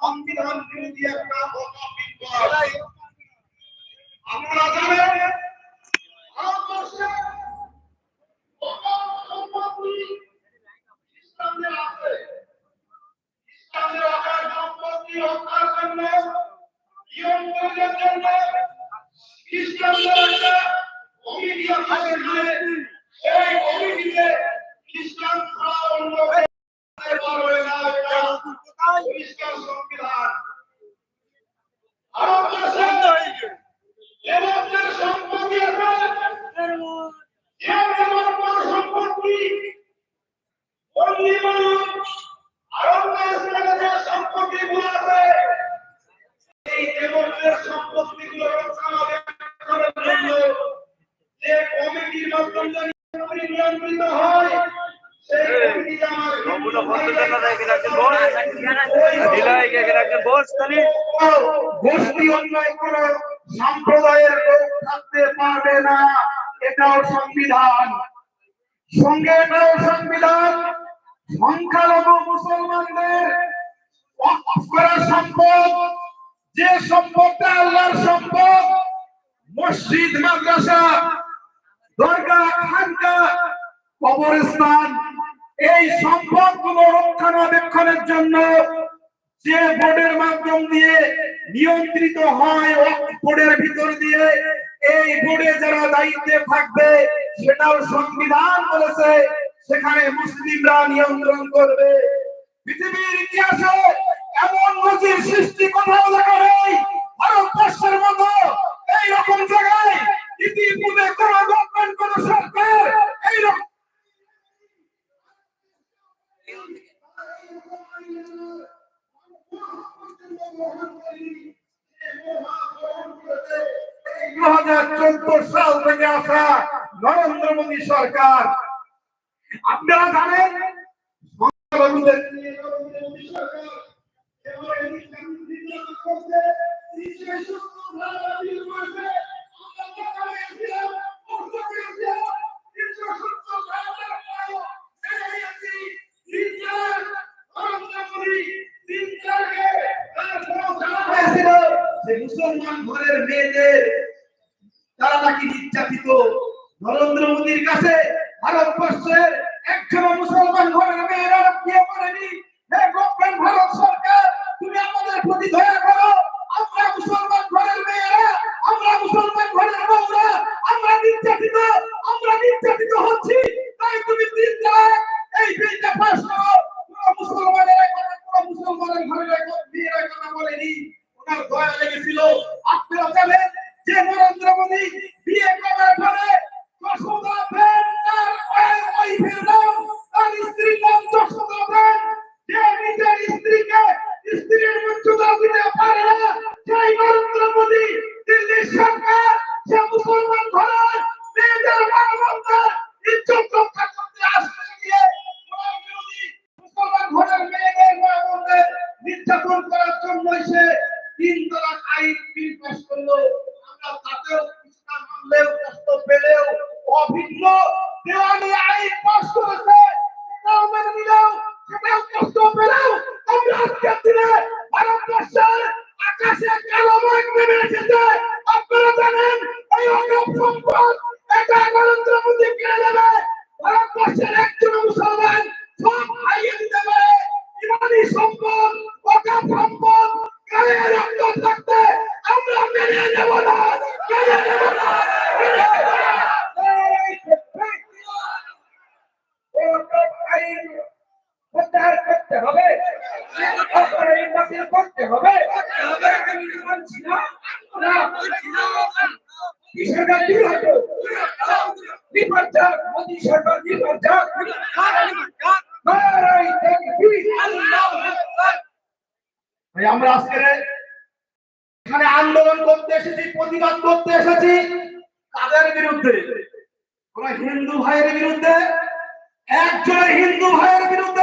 সংবিধান বিরোধী একটা আপনারা জানেন ভারতবর্ষে ইসলামের আছে। ইসলামের অকাল সম্পত্তি রক্ষার জন্য, নিয়ম প্রয়োগের অন্য কেউ পারবে না Hallelujah তাহলে গোষ্ঠী অন্যায় কোন সম্প্রদায়ের লোক থাকতে পারবে না। এটাও সংবিধান। সঙ্গে এটাও সংবিধান, সংখ্যালঘু মুসলমানদের করা সম্পদ, যে সম্পদটা আল্লাহর সম্পদ, মসজিদ, মাদ্রাসা দরগা খানকা কবরস্থান, এই সম্পদগুলো রক্ষণাবেক্ষণের জন্য যে বোর্ডের মাধ্যম দিয়ে নিয়ন্ত্রিত হয় বোর্ডের ভিতর দিয়ে, এই বোর্ডে যারা দায়িত্বে থাকবে, সেটাও সংবিধান বলেছে, সেখানে মুসলিমরা নিয়ন্ত্রণ করবে। পৃথিবীর ইতিহাসে এমন নজির সৃষ্টি কোথাও দেখা নেই, ভারতবর্ষের মতো এইরকম জায়গায় ইতিপূর্বে কোন গভর্নমেন্ট কোন সরকার এইরকম দু হাজার চোদ্দ সাল থেকে আসা নরেন্দ্র মোদী সরকার আপনারা সরকার এবারে ইসলাম নির্যাতন করছে, ইসলামের সুস্থ ধারা বিল করছে, আমরা সকালে ছিলাম, পুস্তকে ছিলাম, তিনশো সত্তর ধারা পাও, বেরিয়েছি, তিনজন, নরেন্দ্র মোদী, তিনজনকে, তারপরেও জানা হয়েছিল যে মুসলমান ঘরের মেয়েদের, তারা নাকি নির্যাতিত। নরেন্দ্র মোদীর কাছে ভারতবর্ষের একজনও মুসলমান ঘরের মেয়েরা বিয়ে করেনি হে গভর্নমেন্ট ভারত সরকার, তুমি আমাদের প্রতি দয়া করো। ভারতবর্ষের একজন মুসলমান সব খাইয়ে দিতে পারে ইমানি সম্পদ অগাধ সম্পদ গায়ে রক্ত থাকতে আমরা মেনে নেব না মেনে নেব না মেনে নেব না। এই অগাধ আইন প্রত্যাহার করতে হবে আপনারা এই বাতিল করতে হবে মানছি না না কি সরকার বিরোধ বিপর্যয় মোদী সরকার বিপর্যয় নারাই তাকবীর ভাই, আমরা আজকে এখানে আন্দোলন করতে এসেছি, প্রতিবাদ করতে এসেছি কাদের বিরুদ্ধে। কোন হিন্দু ভাইয়ের বিরুদ্ধে একজন হিন্দু ভাইয়ের বিরুদ্ধে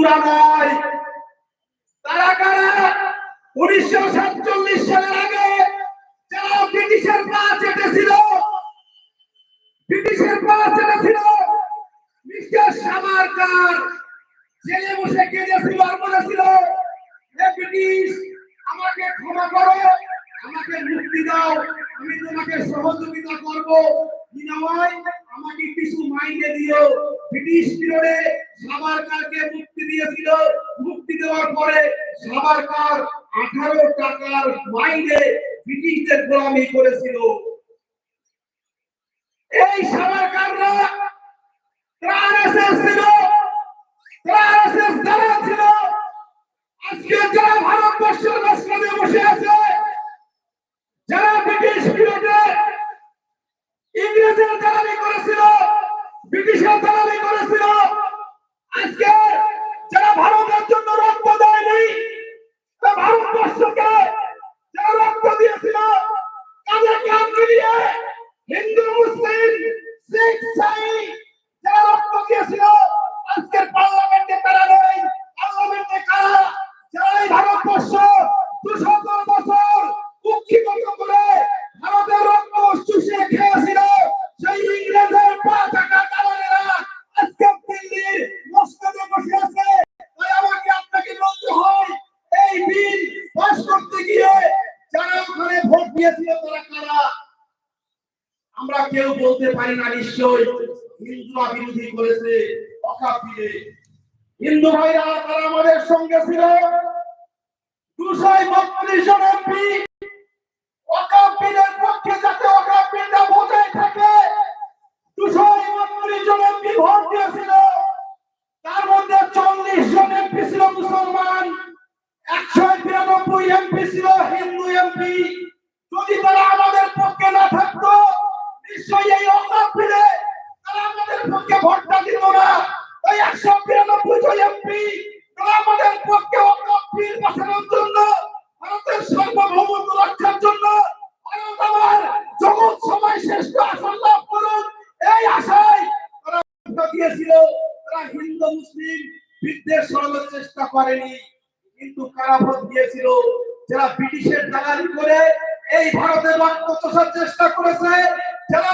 হিন্দুরা নয়। তারা কারা? উনিশশো সাতচল্লিশ সালের আগে যারা ব্রিটিশের পা চেটেছিল, ব্রিটিশের পা চেটেছিল, মিস্টার সামারকার জেলে বসে কেঁদেছিল আর বলেছিল, হে ব্রিটিশ, আমাকে ক্ষমা করো, আমাকে মুক্তি দাও, আমি তোমাকে সহযোগিতা করব। বিনিময় আমাকে কিছু মাইনে দিও। ব্রিটিশ পিরিয়ডে সাবারকারকে মুক্তি দিয়েছিল, মুক্তি দেওয়ার পরে সাবারকার আঠারো টাকার মাইনে ব্রিটিশদের গোলামি করেছিল? এই সাবারকাররা ছিল বসে আছে, যারা ব্রিটিশ ইংরেজের দালালি করেছিল, ব্রিটিশের দালালি করেছিল গিয়ে যারা ওখানে ভোট দিয়েছিল তারা কারা? আমরা কেউ বলতে পারি না নিশ্চয়। হিন্দুরা বিরোধী করেছে, অকাপিলে। হিন্দু ভাইরা তারা আমাদের সঙ্গে ছিল। দুশো বত্রিশ জন এমপি। অকাপিলের পক্ষে যাতে অকাপিলটা বজায় থাকে দুশো বত্রিশ জন এমপি ভোট দিয়েছিল। তার মধ্যে চল্লিশ জন এমপি ছিল মুসলমান। একশো বিরানব্বই এমপি ছিল, হিন্দু এমপি যদি তারা আমাদের পক্ষে না থাকতো, নিশ্চয়ই এই অকাপিলে তারা আমাদের পক্ষে ভোটটা দিত না। ওই একশো বিরানব্বই জন এমপি তারা আমাদের পক্ষে অকাপিল বাঁচানোর জন্য, ভারতের সার্বভৌমত্ব রক্ষার জন্য ভারত আমার জগৎ সবাই শ্রেষ্ঠ আসন লাভ করুন। এই আশায় তারা দিয়েছিল। তারা হিন্দু, মুসলিম বিদ্বেষ সরানোর চেষ্টা করেনি। কিন্তু কারা ভোট দিয়েছিল। যারা ব্রিটিশের দালালি করে এই ভারতের রক্ত চষার চেষ্টা করেছে, যারা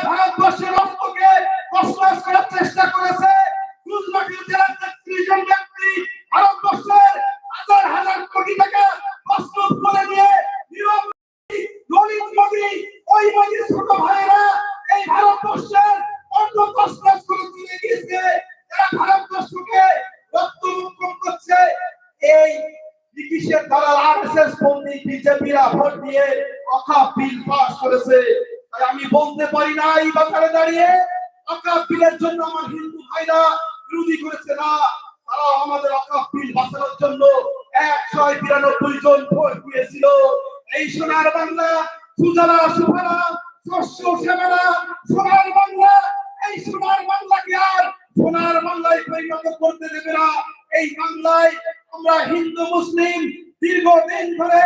দিয়ে অখা বিল পাস করেছে। তাই আমি বলতে পারি না, এই বাজারে দাঁড়িয়ে অখা বিলের জন্য আমার হিন্দু ভাইরা বিরোধী করেছে না। তারা আমাদের বিল বাঁচানোর জন্য একশো বিরানব্বই জন ভোট দিয়েছিল। এই সোনার বাংলা, সুজালা, সুফলা, শস্য, শ্যামলা, সোনার বাংলা, এই সোনার বাংলাকে আর সোনার বাংলায় পরিণত করতে দেবে না। এই বাংলায় আমরা হিন্দু, মুসলিম দীর্ঘদিন ধরে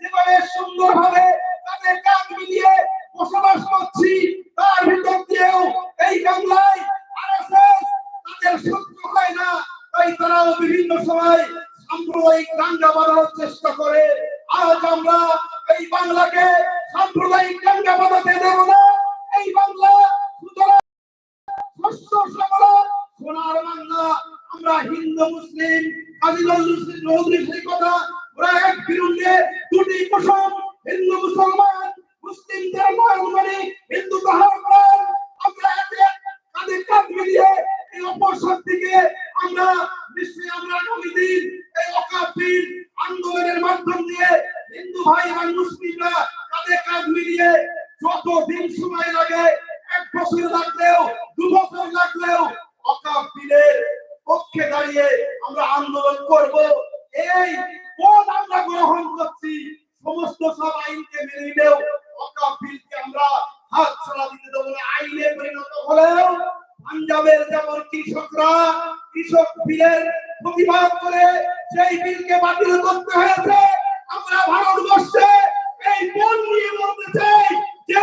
যেভাবে সুন্দরভাবে তাদের কাজ মিলিয়ে বসবাস করছি, তার ভিতর দিয়েও এই বাংলায় আরএসএস তাদের শত্রু হয় না। তাই তারাও বিভিন্ন সময় সাম্প্রদায়িক দাঙ্গা বাঁধানোর চেষ্টা করে। আজ আমরা এই বাংলাকে সাম্প্রদায়িক দাঙ্গা বাঁধাতে দেব না। এই বাংলা সুতরাং শস্য শ্যামলা, সোনার বাংলা আমরা হিন্দু, মুসলিম, কাজী নজরুল কথা ওরা এক বিরুদ্ধে দুটি কুসুম হিন্দু, মুসলমান মুসলিমদের মানে হিন্দু তাহার আমরা একে কাঁধে মিলিয়ে এই অপশক্তিকে আমরা নিশ্চয়ই আমরা আগামী এই অকাপিল আন্দোলনের মাধ্যম দিয়ে হিন্দু ভাই এবং মুসলিমরা কাঁধে কাঁধ মিলিয়ে যত দিন সময় লাগে, এক বছর লাগলেও, দু বছর লাগলেও অকাপিলের পক্ষে দাঁড়িয়ে আমরা আন্দোলন করব। এই পথ আমরা গ্রহণ করছি? সমস্ত সব আইনকে মেনে নিলেও অকাপিলকে আমরা হাত ছাড়া দিতে দেবো না। আইনে পরিণত হলেও পাঞ্জাবের যেমন কৃষকরা কৃষক বিলের প্রতিবাদ করে, সেই বিলকে বাতিল করতে হয়েছে। আমরা ভারতবর্ষে এই মন নিয়ে বলতে চাই যে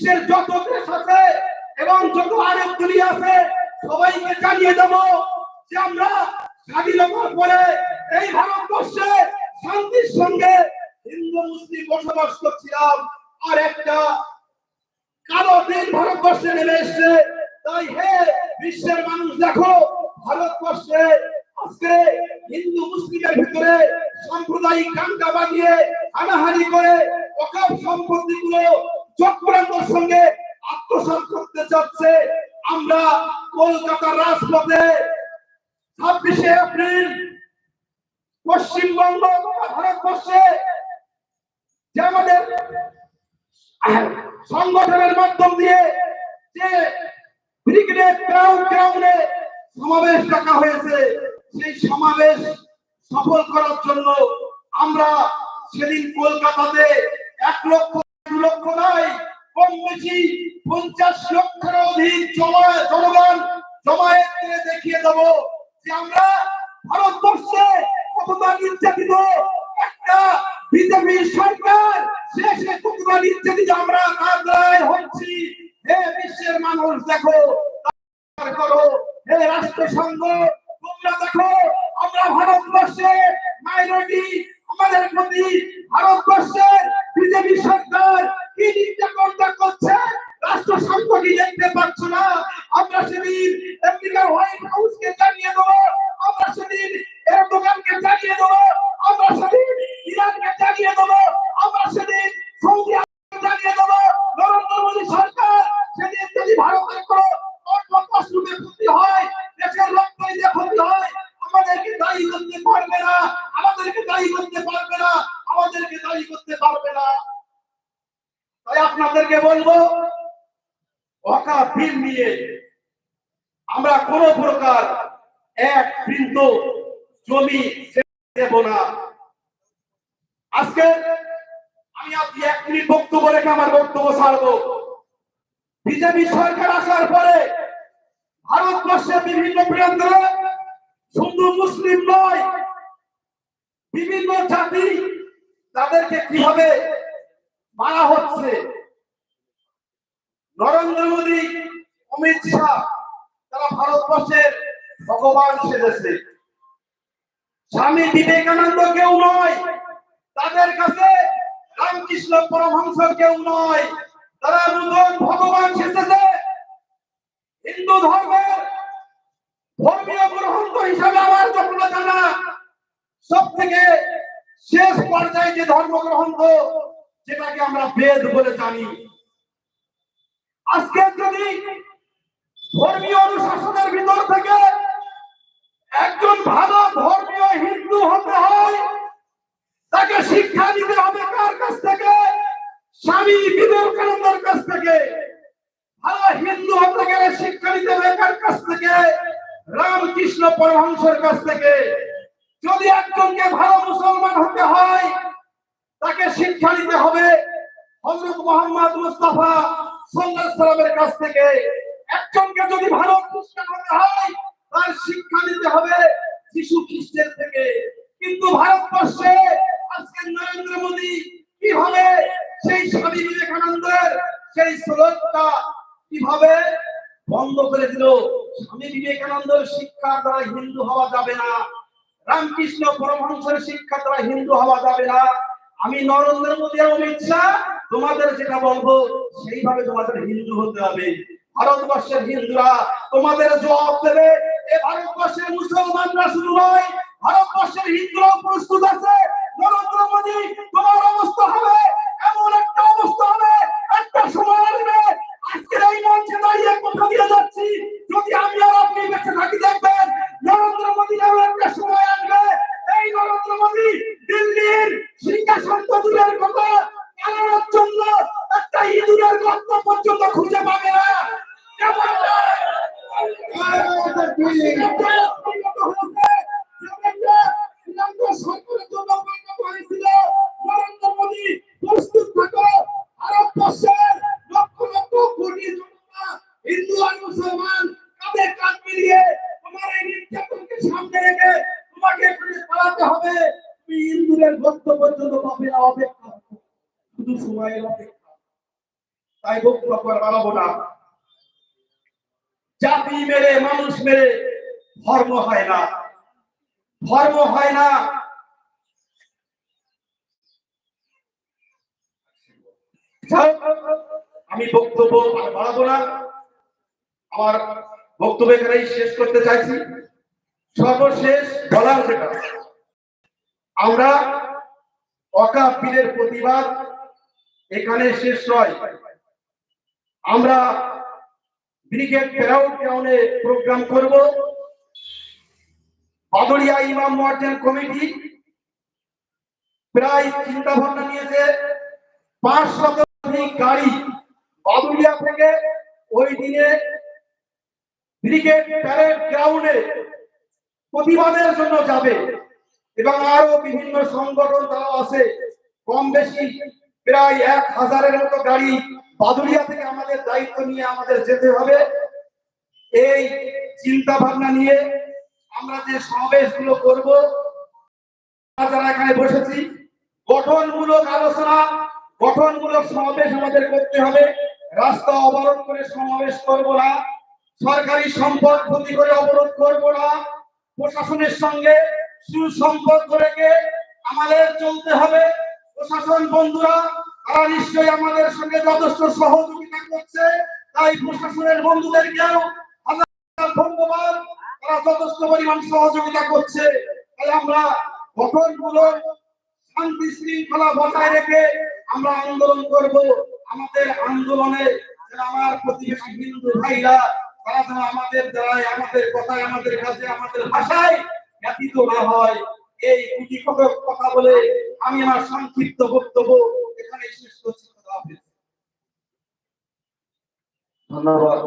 বিশ্বের যত দেশ আছে এবং যত আরব দুনিয়া আছে, সবাইকে জানিয়ে দেব যে আমরা স্বাধীনতার পরে এই ভারতবর্ষে শান্তির সঙ্গে হিন্দু, মুসলিম বসবাস করছিলাম। আর একটা কালো দিন ভারতবর্ষে নেমে এসছে। তাই হে বিশ্বের মানুষ, দেখো ভারতবর্ষে আজকে হিন্দু, মুসলিমের ভিতরে সাম্প্রদায়িক কাঙ্কা বাগিয়ে হানাহানি করে অকাপ সম্পত্তি গুলো চক্রান্তর সঙ্গে আত্মসাৎ করতে চাচ্ছে আমরা কলকাতার রাজপথে ছাব্বিশে এপ্রিল পশ্চিমবঙ্গ ভারতবর্ষে যে আমাদের সংগঠনের মাধ্যম দিয়ে যে ব্রিগেডের গ্রাউন্ড গ্রাউন্ডে সমাবেশ ডাকা হয়েছে, সেই সমাবেশ সফল করার জন্য আমরা সেদিন কলকাতাতে এক লক্ষ লক্ষ নয় কম বেশি পঞ্চাশ লক্ষের অধিক জনগণ জমায়েত করে দেখিয়ে দেব যে আমরা ভারতবর্ষে কতটা নির্যাতিত। একটা বিজেপি সরকার শেষে কতটা নির্যাতিত আমরা দ্বারাই হচ্ছি। হে বিশ্বের মানুষ দেখো করো। হে রাষ্ট্রসংঘ, তোমরা দেখো, আমরা ভারতবর্ষে মাইনরিটি আমাদের প্রতি ভারতবর্ষের বিজেপি সরকার কি নির্যাতনটা করছে? রাষ্ট্র কি দেখতে পাচ্ছ না। আমরা সেদিন আমেরিকার হোয়াইট হাউসকে জানিয়ে দেবো। আমরা সেদিন এরদোগানকে জানিয়ে দেবো আমরা সেদিন ইরানকে জানিয়ে দেবো আমরা সেদিন সৌদি আরবকে জানিয়ে দেবো নরেন্দ্র মোদী সরকার সেদিন যদি ভারতের কোনো অন্য পশুদের ক্ষতি হয় দেশের রক্তনীতে ক্ষতি হয় আমাদেরকে দায়ী করতে পারবে না আমাদেরকে দায়ী করতে পারবে না আমাদেরকে দায়ী করতে পারবে না তাই আপনাদেরকে বলব অকা বিল নিয়ে আমরা কোন প্রকার এক বিন্দু জমি দেব না আজকে আমি আপনি এক মিনিট বক্তব্য রেখে আমার বক্তব্য ছাড়বো। বিজেপি সরকার আসার পরে ভারতবর্ষের বিভিন্ন প্রান্তরে শুধু মুসলিম নয়, বিভিন্ন জাতি তাদেরকে কীভাবে মারা হচ্ছে? নরেন্দ্র মোদী, অমিত শাহ, তারা ভারতবর্ষের ভগবান সেজেছে। স্বামী বিবেকানন্দ কেউ নয়, তাদের কাছে রামকৃষ্ণ পরমহংস কেউ নয়। তারা নূতন ভগবান সেজেছে হিন্দু ধর্মের ধর্মীয় গ্রন্থ হিসাবে আমার যতটা জানা সব থেকে শেষ পর্যায়ে যে ধর্মগ্রন্থ, যেটাকে আমরা বেদ বলে জানি। আজকে যদি ধর্মীয় অনুশাসনের ভিতর থেকে একজন ভালো ধর্মীয় হিন্দু হতে হয় তাকে শিক্ষা দিতে হবে কার কাছ থেকে? স্বামী বিবেকানন্দের কাছ থেকে। ভালো হিন্দু হতে গেলে শিক্ষা নিতে হবে কার কাছ থেকে? রামকৃষ্ণ পরমহংসের কাছ থেকে। যদি একজনকে ভালো মুসলমান হতে হয়, তাকে শিক্ষা নিতে হবে হযরত মোহাম্মদ মুস্তাফা সাল্লামের কাছ থেকে। একজনকে যদি ভালো খ্রিস্টান হতে হয়, তার শিক্ষা নিতে হবে যিশু খ্রিস্টের থেকে। কিন্তু ভারতবর্ষে আজকে নরেন্দ্র মোদী, কীভাবে সেই স্বামী বিবেকানন্দের সেই শ্লোকটা কীভাবে বন্ধ করে দিল? স্বামী বিবেকানন্দের শিক্ষা দ্বারা হিন্দু হওয়া যাবে না। রামকৃষ্ণ পরমহংসের শিক্ষা দ্বারা হিন্দু হওয়া যাবে না। আমি নরেন্দ্র মোদী আর অমিত শাহ, তোমাদের যেটা বলব, সেইভাবে তোমাদের হিন্দু হতে হবে। ভারতবর্ষের হিন্দুরা তোমাদের জবাব দেবে, এ ভারতবর্ষের মুসলমানরা শুরু নয়, ভারতবর্ষের হিন্দুরাও প্রস্তুত আছে। নরেন্দ্র মোদী তোমার অবস্থা হবে এমন একটা অবস্থা হবে, একটা সময় আসবে। আজকের এই মঞ্চে দাঁড়িয়ে কথা দিয়ে যাচ্ছি। যদি আমি আর আপনি বেঁচে থাকি দেখবেন নরেন্দ্র মোদী এমন একটা সময় আসবে। এই নরেন্দ্র মোদী দিল্লির সিংহাসন তো দূরের কথা। তাই বক্তব্য বাড়াবো না। জাতি মেরে, মানুষ মেরে ধর্ম হয় না। ধর্ম হয় না। আমি বক্তব্য বাড়াবো না। আমার বক্তব্য এখানেই শেষ করতে চাইছি। সর্বশেষ বলার যেটা, আমরা অকাপ বীরের প্রতিবাদ এখানে শেষ নয়। আমরা ব্রিগেড প্যারাউড গ্রাউন্ডে প্রোগ্রাম করব। বাদরিয়া ইমাম মোয়াজ্জেন কমিটি প্রায় চিন্তা ভাবনা নিয়েছে, পাঁচ শতাধিক গাড়ি বাদুলিয়া থেকে ওই দিনে ব্রিগেড প্যারেড গ্রাউন্ডে প্রতিবাদের জন্য যাবে এবং আরও বিভিন্ন সংগঠন তারা আছে। কম বেশি প্রায় এক হাজারের মতো গাড়ি বাদুলিয়া থেকে আমাদের দায়িত্ব নিয়ে আমাদের যেতে হবে। এই চিন্তা ভাবনা নিয়ে আমরা যে সমাবেশগুলো করব যারা এখানে বসেছি, গঠনমূলক আলোচনা, গঠনমূলক সমাবেশ আমাদের করতে হবে। রাস্তা অবরোধ করে সমাবেশ করব না, সরকারি সম্পদ ক্ষতি করে অবরোধ করব না, প্রশাসনের সঙ্গে সুসম্পর্ক রেখে আমাদের চলতে হবে। প্রশাসন বন্ধুরা তারা নিশ্চয়ই আমাদের সঙ্গে যথেষ্ট সহযোগিতা করছে। তাই প্রশাসনের বন্ধুদেরকেও ধন্যবাদ। তারা যথেষ্ট পরিমাণ সহযোগিতা করছে। তাই আমরা গঠনমূলক শান্তি শৃঙ্খলা বজায় রেখে আমরা আন্দোলন করব। আমাদের আন্দোলনে আমার প্রতিবেশী হিন্দু ভাইরা, তারা যেন আমাদের দ্বারাই আমাদের কথায়, আমাদের কাছে আমাদের ভাষায় ব্যতীত না হয়। এই কুটি কথা বলে আমি আমার সংক্ষিপ্ত বক্তব্য এখানে করছি খোদা হাফেজ। ধন্যবাদ